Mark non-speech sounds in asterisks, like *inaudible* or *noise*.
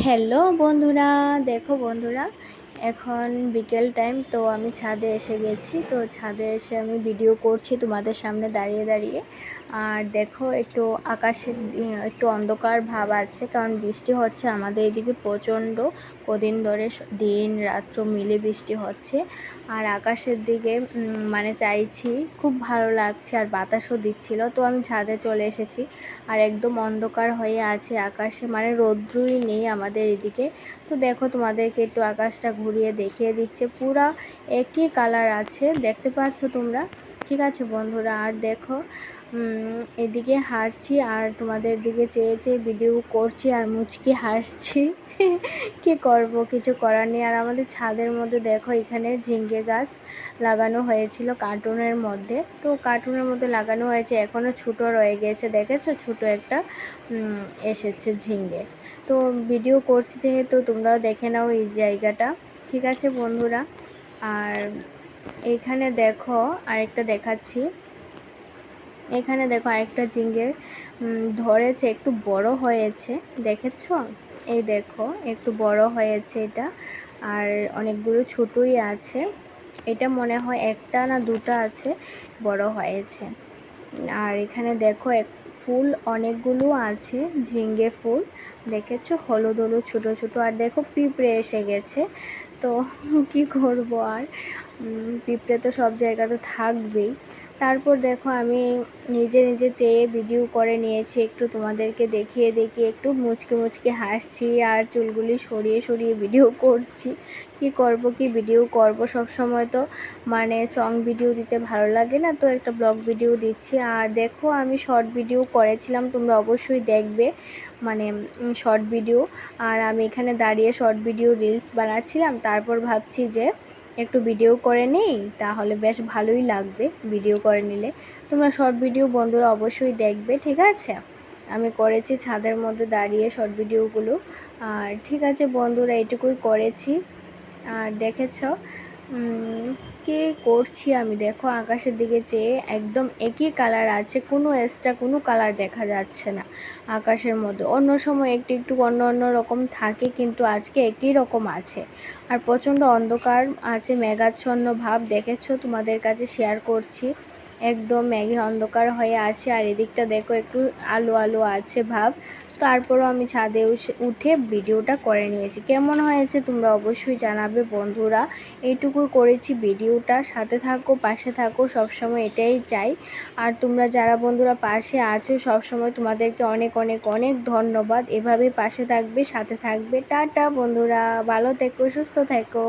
Hello বন্ধুরা দেখো বন্ধুরা এখন বিকেল টাইম, তো আমি ছাদে এসে গেছি। তো ছাদে এসে আমি ভিডিও করছি তোমাদের সামনে দাঁড়িয়ে দাঁড়িয়ে। আর দেখো, একটু আকাশের একটু অন্ধকার ভাব আছে, কারণ বৃষ্টি হচ্ছে। আমাদের এদিকে প্রচণ্ড, কদিন ধরে দিন রাত্র মিলে বৃষ্টি হচ্ছে। আর আকাশের দিকে মানে চাইছি, খুব ভালো লাগছে, আর বাতাসও দিচ্ছিল। তো আমি ছাদে চলে এসেছি। আর একদম অন্ধকার হয়ে আছে আকাশে মানে রৌদ্রই নেই আমাদের এদিকে। তো দেখো, তোমাদেরকে একটু আকাশটা ঘুরিয়ে দেখিয়ে দিচ্ছে। পুরা একই কালার আছে, দেখতে পাচ্ছ তোমরা? ঠিক আছে বন্ধুরা, আর দেখো এদিকে হাসছি আর তোমাদের দিকে চেয়ে চেয়ে ভিডিও করছি আর মুচকি হাসছি। *laughs* কি করব, কিছু করার নেই। আর আমাদের ছাদের মধ্যে দেখো, এখানে ঝিঙ্গে গাছ লাগানো হয়েছিল কার্টুনের মধ্যে। তো কার্টুনের মধ্যে লাগানো হয়েছে এখনও ছোটো রয়ে গেছে, দেখেছ? ছোটো একটা এসেছে ঝিঙ্গে। তো ভিডিও করছি যেহেতু, তোমরাও দেখে নাও এই জায়গাটা। ঠিক আছে, বন্ধুরা। আর এইখানে দেখো আরেকটা দেখাচ্ছি। এখানে দেখো আরেকটা ঝিঙ্গে ধরেছে, একটু বড় হয়েছে, দেখেছ? এই দেখো, একটু বড় হয়েছে এটা। আর অনেকগুলো ছোটই আছে। এটা মনে হয় একটা না দুটা আছে, বড় হয়েছে। আর এখানে দেখো এক ফুল, অনেকগুলো আছে, ঝিঙ্গে ফুল। দেখেছ? হলুদ হলুদ, ছোটো ছোটো। আর দেখো পিঁপড়ে এসে গেছে। তো কি করব আর? পিঁপড়ে তো সব জায়গাতে থাকবেই। তারপর দেখো আমি নিজে নিজে চেয়ে ভিডিও করে নিয়েছি, একটু তোমাদেরকে দেখিয়ে দেখিয়ে, একটু মুচকে মুচকে হাসছি আর চুলগুলি সরিয়ে সরিয়ে ভিডিও করছি। কি করব, কি ভিডিও করব? সব সময় তো মানে সং ভিডিও দিতে ভালো লাগে না, তো একটা ব্লগ ভিডিও দিচ্ছি। আর দেখো আমি শর্ট ভিডিও করেছিলাম, তোমরা অবশ্যই দেখবে মানে শর্ট ভিডিও আর আমি এখানে দাঁড়িয়ে শর্ট ভিডিও রিলস বানাচ্ছিলাম, তারপর ভাবছি যে একটু ভিডিও করে নিই, তাহলে বেশ ভালোই লাগবে ভিডিও করে নিলে। তোমরা শর্ট ভিডিও বন্ধুরা অবশ্যই দেখবে, ঠিক আছে? আমি করেছি ছাদের মধ্যে দাঁড়িয়ে শর্ট ভিডিওগুলো আর ঠিক আছে বন্ধুরা, এটুকুই করেছি। আর দেখেছ কি করছি আমি? দেখো, আকাশের দিকে চেয়ে একদম একই কালার আছে, কোনো এক্সট্রা কোনো কালার দেখা যাচ্ছে না আকাশের মধ্যে। অন্য সময় একটু একটু অন্য অন্য রকম থাকে, কিন্তু আজকে একই রকম আছে। আর প্রচণ্ড অন্ধকার আছে, মেঘাচ্ছন্ন ভাব দেখেছ? তোমাদের কাছে শেয়ার করছি। একদম মেঘে অন্ধকার হয়ে আছে, আর এদিকটা দেখো একটু আলো আলো আছে ভাব। তারপরও আমি ছাদে উঠে ভিডিওটা করে নিয়েছি। কেমন হয়েছে তোমরা অবশ্যই জানাবে বন্ধুরা। এইটুকু করেছি ভিডিওটা। সাথে থাকো, পাশে থাকো, সবসময় এটাই চাই। আর তোমরা যারা বন্ধুরা পাশে আছো, সবসময় তোমাদেরকে অনেক অনেক অনেক ধন্যবাদ। এভাবে পাশে থাকবে, সাথে থাকবে। টাটা বন্ধুরা, ভালো থেকো, সুস্থ থেকো।